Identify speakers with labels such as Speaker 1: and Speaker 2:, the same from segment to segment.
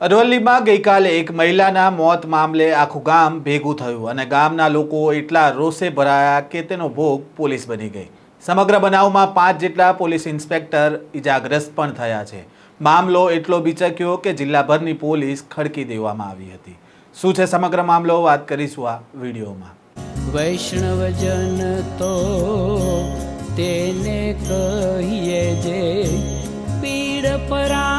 Speaker 1: અરવલ્લીમાં ગઈકાલે એક મહિલાના મોત મામલે આખું ગામ ભેગું થયું અને ગામના લોકો એટલા રોષે ભરાયા કે તેનો ભોગ પોલીસ બની ગઈ. સમગ્ર બનાવમાં પાંચ જેટલા પોલીસ ઇન્સ્પેક્ટર ઇજાગ્રસ્ત પણ થયા છે. મામલો એટલો બીચક્યો કે જિલ્લાભરની પોલીસ ખડકી દેવામાં આવી હતી. શું છે સમગ્ર મામલો? વાત કરીશું આ વિડીયોમાં.
Speaker 2: વૈષ્ણવજન તો તેને કહીએ જે પીડ પરાઈ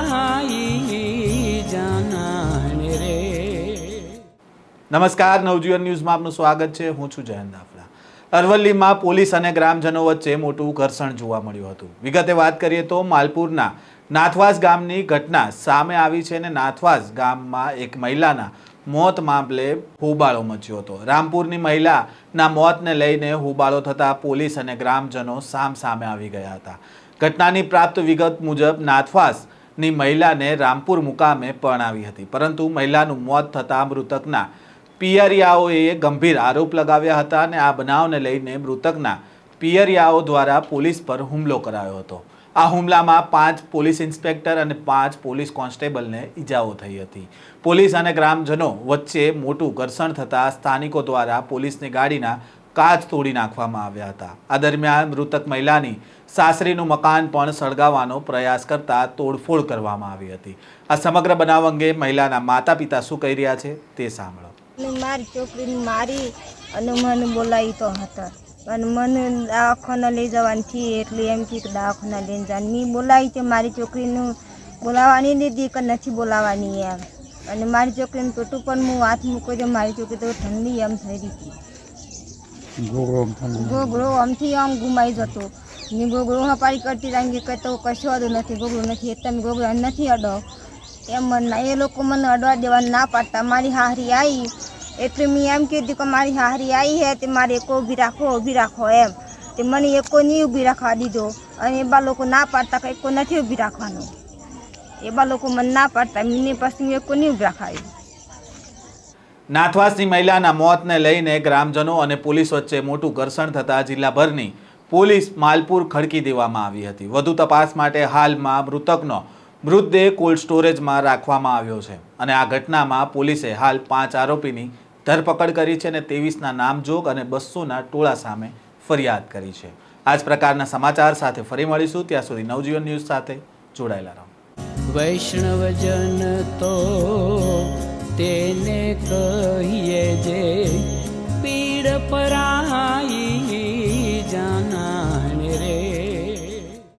Speaker 1: નમસ્કાર, નવજીવન ન્યૂઝમાં આપનું સ્વાગત છે. હું છું જયંત દાફડા અરવલ્લીમાં પોલીસ અને ગ્રામજનો વચ્ચે મોટું ઘર્ષણ જોવા મળ્યું હતું. વિગતે વાત કરીએ તો માલપુરના નાથવાસ ગામની ઘટના સામે આવી છે અને નાથવાસ ગામમાં એક મહિલાના મોત મામલે હોબાળો મચ્યો હતો. રામપુરની મહિલાના મોતને લઈને હોબાળો થતાં પોલીસ અને ગ્રામજનો સામ સામે આવી ગયા હતા. ઘટનાની પ્રાપ્ત વિગત મુજબ નાથવાસની મહિલાને રામપુર મુકામે પરણાવી હતી. પરંતુ મહિલાનું મોત થતાં મૃતકના પિયરિયાઓએ ગંભીર આરોપ લગાવ્યા હતા અને આ બનાવને લઈને મૃતકના પિયરિયાઓ દ્વારા પોલીસ પર હુમલો કરાયો હતો. આ હુમલામાં પાંચ પોલીસ ઇન્સ્પેક્ટર અને પાંચ પોલીસ કોન્સ્ટેબલને ઈજાઓ થઈ હતી. પોલીસ અને ગ્રામજનો વચ્ચે મોટું ઘર્ષણ થતાં સ્થાનિકો દ્વારા પોલીસની ગાડીના કાચ તોડી નાખવામાં આવ્યા હતા. આ દરમિયાન મૃતક મહિલાની સાસરીનું મકાન પણ સળગાવવાનો પ્રયાસ કરતા તોડફોડ કરવામાં આવી હતી. આ સમગ્ર બનાવ અંગે મહિલાના માતા પિતા શું કહી રહ્યા છે તે સાંભળો.
Speaker 3: અને મારી છોકરીને મારી અને મને બોલાવી તો હતા. અને મને દવાખાના લઈ જવાની થી એટલે એમ કે દવાખાના લઈને જવાની મેં બોલાવી તે મારી છોકરીનું બોલાવવાની દીધી કે નથી બોલાવવાની એમ. અને મારી છોકરીને પેટું પણ હું હાથ મૂકો તો મારી છોકરી તો ઠંડી એમ થઈ રહી હતી. ગોગળો આમથી આમ ગુમાઈ જતો. ને ગોગળો હપારી કરતી રાંગી કે તો કશો વાંધો નથી. ગોગળો નથી તમે ગોગળો નથી અડો. એમ મનના એ લોકો મને અડવા દેવા ના પાડતા. મારી હારી આવી એટલે મેં એમ કીધું કે મારી હારી આવી હે, તે મારે એકો ઊભી રાખો ઊભી રાખો એમ. તે મને એકો નહીં ઊભી રાખવા દીધો. અને એ બા લોકો ના પાડતા કે એકો નથી ઊભી રાખવાનો. એ બા લોકો મને ના પાડતા. મને પછી એકો નહીં ઊભી રાખાવી
Speaker 1: નાથવાસની મહિલાના મોતને લઈને ગ્રામજનો અને પોલીસ વચ્ચે મોટું ઘર્ષણ થતાં જિલ્લાભરની પોલીસ માલપુર ખડકી દેવામાં આવી હતી. વધુ તપાસ માટે હાલમાં મૃતકનો મૃતદેહ કોલ્ડ સ્ટોરેજમાં રાખવામાં આવ્યો છે અને આ ઘટનામાં પોલીસે હાલ પાંચ આરોપીની ધરપકડ કરી છે અને ત્રેવીસના નામજોગ અને બસોના ટોળા સામે ફરિયાદ કરી છે. આ જ પ્રકારના સમાચાર સાથે ફરી મળીશું. ત્યાં સુધી નવજીવન ન્યૂઝ સાથે જોડાયેલા રહો.
Speaker 2: વૈષ્ણવજન તો તેને કહીએ જે પીડ પરાઈ